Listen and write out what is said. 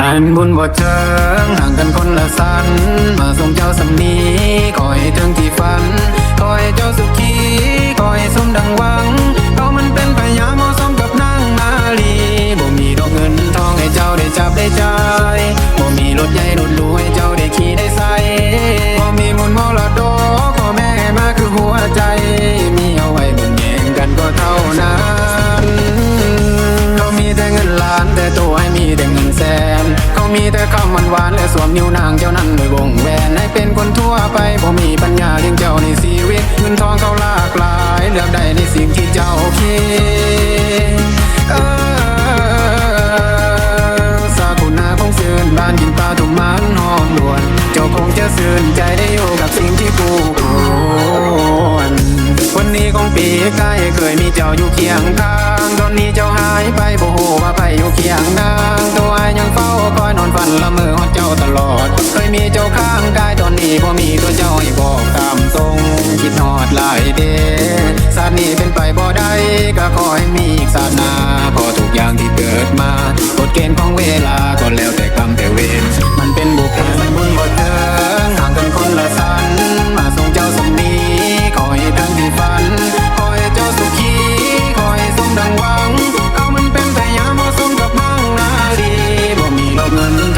อันบุญบ่เชิงห่างกันคนละสัน มาส่งเจ้าสำนี วานๆและสวมนิ้วนางเจ้านั้นด้วยวงแหวนให้เป็นคนทั่วไปผมมีปัญญาเลี้ยงเจ้าในชีวิตเงินทองเขาลากลายเลือกได้ในสิ่งที่เจ้าคิดเออสากุณาคงซื่นบ้านกินปลาถุมมันหอมหวน เจ้าคงจะซื่นใจได้อยู่กับสิ่งที่กูควรวันนี้ของปีใกล้เคยมีเจ้าอยู่เคียงข้างตอนนี้เจ้าหายไปบ่ฮู้ว่าไปอยู่เคียงนางตัวอยังเฝ้าคอยนอนฝันละเมอฮอาตลอด เคยมีเจ้าข้างกายตอนนี้พอมีตัวเจ้าให้บอกตามทรงคิดหอดหลายเดชาตนี้เป็นไปบ่ได้ก็ขอให้มีอีกศาสนาพอทุกอย่างที่เกิดมากฎเกณฑ์ของเวลาก็แล้วแต่กรรมแต่เวรมันเป็นบุพเพมันบุญบ่เถิงห่างกันคนละสันมาส่งเจ้าสมนี้ขอให้ทั้งที่ฝันขอให้เจ้าสุขีขอให้สมดังหวัง เอามันเป็นแต่ยามบ่สมกับนางนาดีบ่มีดอกเงิน